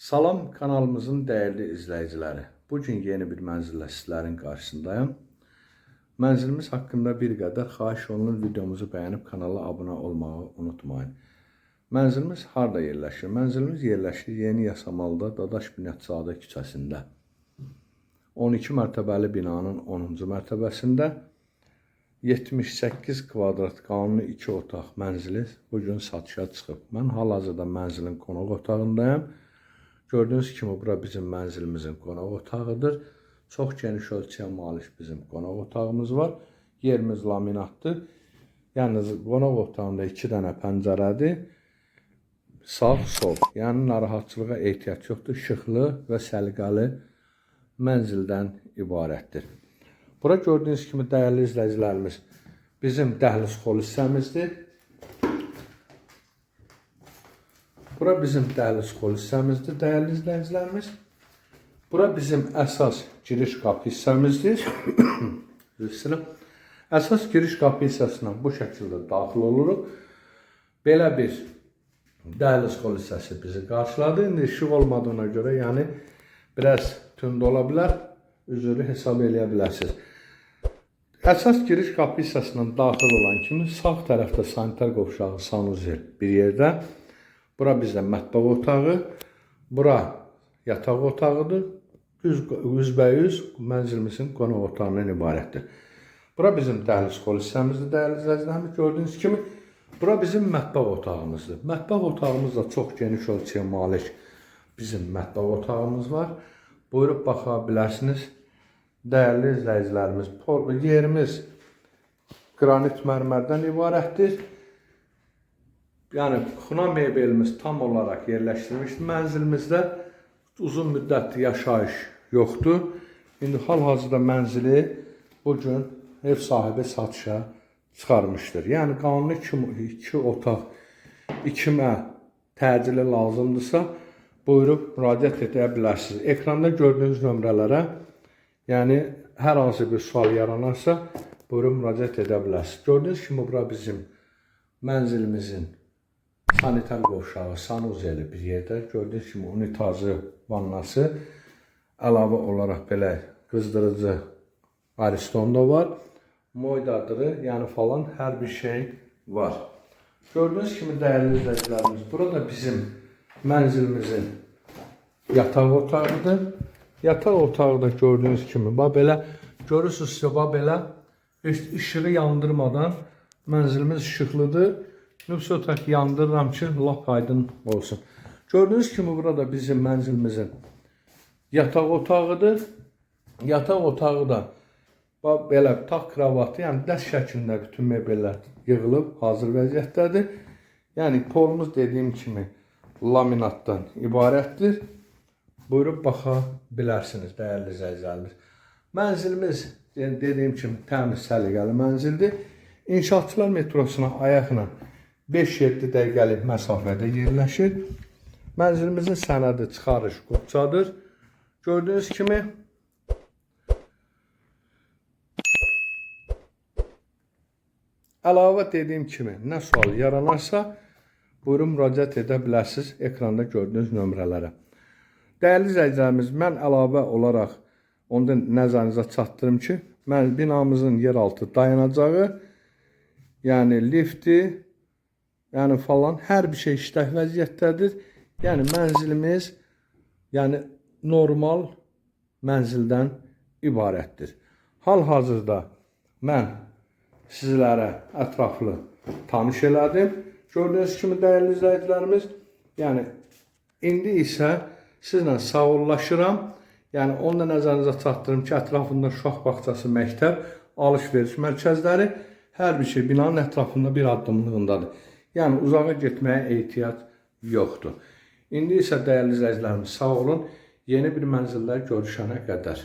Salam kanalımızın değerli izləyiciləri. Bu gün yeni bir mənzillə sizlərin qarşısındayım. Mənzilimiz haqqında bir qədər xahiş olunur videomuzu bəyənib kanala abunə olmağı unutmayın. Mənzilimiz harda yerləşir? Mənzilimiz yerləşir Yeni Yasamalda Dadaş Bünyadzadə küçəsində. 12 mərtəbəli binanın 10-cu mərtəbəsində 78 kvadrat qanuni 2 otaq mənzili bu gün satışa çıxıb. Mən hal-hazırda mənzilin qonaq otağındayım. Gördüğünüz kimi bura bizim mənzilimizin qonaq otağıdır. Çox geniş ölçüyə malik bizim qonaq otağımız var. Yerimiz laminatdır. Yalnız qonaq otağında 2 dənə pəncərədir. Sağ, sol. Yəni narahatçılığa ehtiyac yoxdur. Işıqlı və səliqəli mənzildən ibarətdir. Bura gördüyünüz kimi dəyərli izləyicilərimiz bizim dəhliz xol hissəmizdir. Bura bizim dəhliz xol hissəmizdir, dəyərli izləyicilərimiz. Bura bizim əsas giriş qapı hissəmizdir. Əsas giriş qapı hissəsinə bu şəkildə daxil oluruq. Belə bir dəhliz xol hissəsi bizi qarşıladı. İndi işıq olmadığına görə, yəni biraz tünd ola bilər. Üzrü hesab eləyə bilərsiniz. Əsas giriş qapı hissəsindən daxil olan kimi sağ tərəfdə sanitar qovşağı sanuzel bir yerdə. Bura bizdə mətbəx otağı, bura yataq otağıdır. Üz, üzbəyüz mənzilimizin qonaq otağından ibarətdir. Bura bizim dəhliz xol hissəmizdir, dəyərli izləyicilərimiz. Gördüyünüz kimi bura bizim mətbəx otağımızdır. Mətbəx otağımız da çox geniş ölçüyə malik bizim mətbəx otağımız var. Buyurub baxa bilərsiniz. Dəyərli izləyicilərimiz, yerimiz qranit mərmərdən ibarətdir. Yəni xuna mebelimiz tam olaraq yerləşdirilmişdir. Mənzilimizdə uzun müddətli yaşayış yoxdur. İndi hal-hazırda mənzili bu ev sahibi satışa çıxarmışdır. Yəni qanuni 2, 2 otaq 2 mə təcili lazımdırsa, buyurub müraciət edə bilərsiniz. Ekranda gördüyünüz nömrələrə, yəni hər hansı bir sual yaranarsa, buyurub müraciət edə bilərsiniz. Gördüyünüz kimi bura bizim mənzilimizin sanitar qovşağı, sanuzeli bir yerdə. Gördüyünüz kimi unitazı, vannası əlavə olaraq belə qızdırıcı ariston da var. Moydadırı, yəni falan hər bir şey var. Gördüyünüz kimi dəyərli izləyicilərimiz, burada bizim mənzilimizin yataq otağıdır. Yataq otağı da gördüyünüz kimi, bax belə görürsüz ki, bax belə işığı yandırmadan mənzilimiz işıqlıdır. Nüfs otaq yandırıram ki, lap aydın olsun. Gördüyünüz kimi burada bizim mənzilimizin yataq otağıdır. Yataq otağı da belə tax kravatı, yəni dəst şəklində bütün mebellər yığılıb hazır vəziyyətdədir. Yəni polumuz dediyim kimi laminatdan ibarətdir. Buyurub baxa bilərsiniz dəyərli izləyicilərimiz. Mənzilimiz yəni dediyim kimi təmiz səliqəli mənzildir. İnşaatçılar metrosuna ayaqla 5-7 dəqiqəlik məsafədə yerləşir. Mənzilimizin sənədi çıxarış qopçadır. Gördüyünüz kimi Əlavə dediyim kimi nə sual yaranarsa, buyurun müraciət edə bilərsiniz ekranda gördüyünüz nömrələrə. Dəyərli izləyicilərimiz, mən əlavə olaraq onda nəzərinizə çatdırım ki, mən binamızın yeraltı dayanacağı, yəni lifti, yəni falan hər bir şey işlək vəziyyətdədir. Yəni mənzilimiz yəni normal mənzildən ibarətdir. Hal-hazırda mən sizlərə ətraflı tanış elədim. Gördüyünüz kimi dəyərli izləyicilərimiz, yəni indi isə sizlə sağollaşıram. Yəni onu da nəzərinizə çatdırım ki, ətrafında uşaq bağçası, məktəb, alış-veriş mərkəzləri bir şey binanın ətrafında bir addımlığındadır. Yəni uzağa getməyə ehtiyac yoxdur. İndi isə dəyərli izləyicilərimiz sağ olun. Yeni bir mənzildə görüşənə qədər.